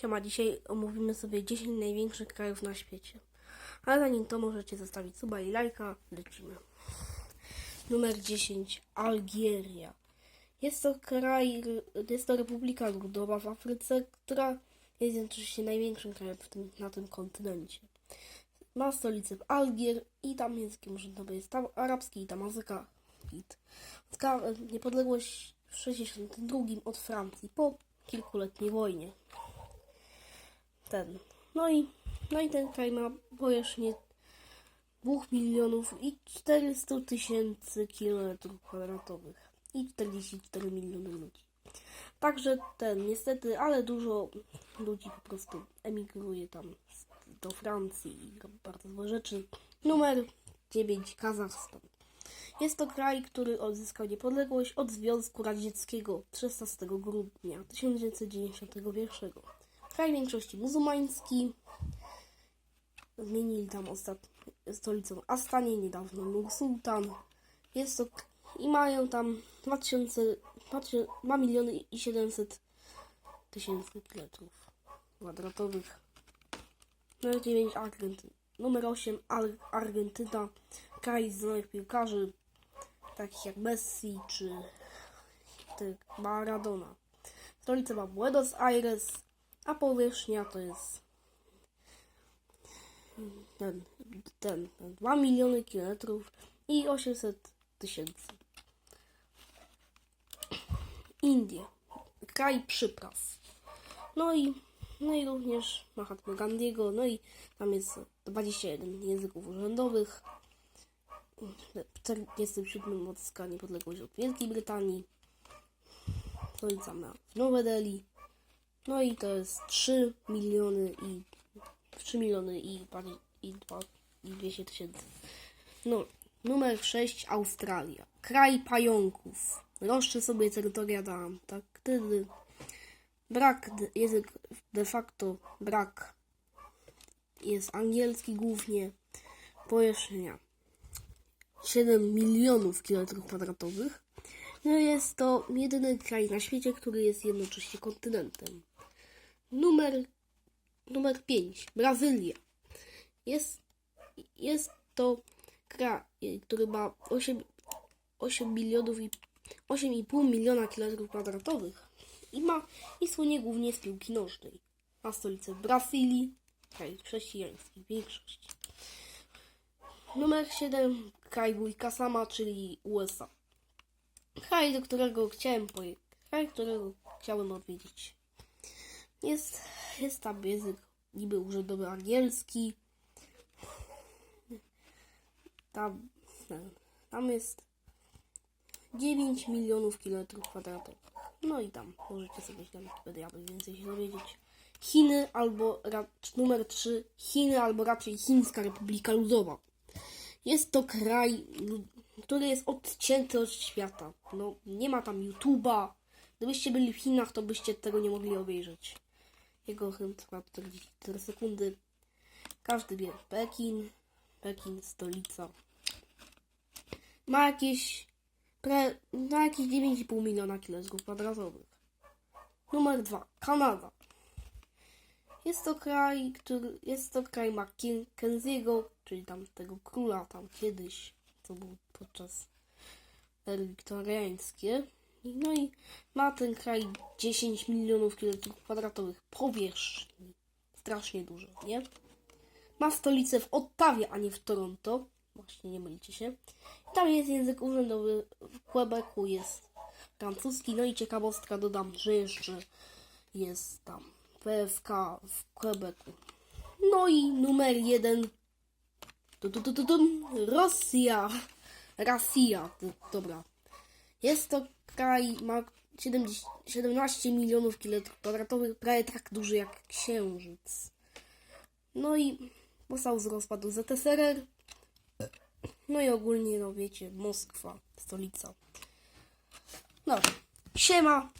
Siema, dzisiaj omówimy sobie 10 największych krajów na świecie. Ale zanim to możecie zostawić suba i lajka, lecimy. Numer 10. Algieria. Jest to kraj, jest to Republika Ludowa w Afryce, która jest jednocześnie największym krajem tym, na tym kontynencie. Ma stolicę w Algier i tam językiem urzędowym jest tam arabski i tamazyka. Odzyskała niepodległość w 62 od Francji po kilkuletniej wojnie. Ten. No i, no i ten kraj ma powierzchnię 2 milionów i 400 tysięcy kilometrów kwadratowych i 44 miliony ludzi. Także ten, niestety, ale dużo ludzi po prostu emigruje tam do Francji i bardzo złe rzeczy. Numer 9. Kazachstan. Jest to kraj, który odzyskał niepodległość od Związku Radzieckiego 16 grudnia 1991. Kraj większości muzułmański. Zmienili tam ostatnio stolicą Astanie, niedawno Nur Sultan. Jest to i mają tam 2000, 2 miliony i 700 tysięcy kilometrów kwadratowych. Numer 9 Argentyna. Numer 8 Ar Argentyna. Kraj znanych piłkarzy takich jak Messi czy ty, Maradona. Stolica ma Buenos Aires, a powierzchnia to jest ten, ten, ten 2 miliony kilometrów i 800 tysięcy. Indie, kraj przypraw. No i, no i również Mahatma Gandhiego, no i tam jest 21 języków urzędowych. W 47 odzyska niepodległość od Wielkiej Brytanii. Stolica w Nowe Delhi. No i to jest 3 miliony i 3 miliony i, i, dwa- i 200 tysięcy. No, numer 6 Australia. Kraj pająków. Roszczy sobie terytoria do Antarktydy. Brak, język de facto brak. Jest angielski głównie. Powierzchnia 7 milionów kilometrów kwadratowych. No jest to jedyny kraj na świecie, który jest jednocześnie kontynentem. Numer, numer 5. Brazylia. Jest, jest to kraj, który ma 8, 8 milionów i 8,5 miliona kilometrów kwadratowych i ma i słynie głównie z piłki nożnej. Ma stolicę Brazylii, kraj chrześcijański w większości. Numer 7. Kraj wujka sama, czyli USA. Kraj, do którego chciałem pojechać. Kraj, którego chciałem odwiedzić. Jest, jest tam język niby urzędowy angielski. Tam, tam jest 9 milionów kilometrów kwadratowych. No i tam możecie sobie na Wikipedii, aby więcej się dowiedzieć. Chiny albo numer 3 Chiny albo raczej Chińska Republika Ludowa. Jest to kraj, który jest odcięty od świata. No, nie ma tam YouTube'a. Gdybyście byli w Chinach, to byście tego nie mogli obejrzeć. Jego hymn trwa 44 sekundy. Każdy wie. Pekin. Pekin, stolica. Ma jakieś, pre, ma jakieś 9,5 miliona kilometrów kwadratowych. Numer 2. Kanada. Jest to kraj, który jest to kraj Mackenziego, czyli tam tego króla tam kiedyś, co był podczas ery wiktoriańskiej. No i ma ten kraj 10 milionów kilometrów kwadratowych powierzchni. Strasznie dużo, nie? Ma stolicę w Ottawie, a nie w Toronto. Właśnie, nie mylicie się. Tam jest język urzędowy. W Quebecu jest francuski. No i ciekawostka dodam, że jeszcze jest tam PFK w Quebecu. No i numer jeden. Tu, tu, tu, tu, tu. Rosja. Rosja. Dobra. Jest to kraj, ma 70, 17 milionów kilometrów kwadratowych, prawie tak duży jak Księżyc. No i powstał z rozpadu ZSRR. No i ogólnie, no wiecie, Moskwa, stolica. No, siema.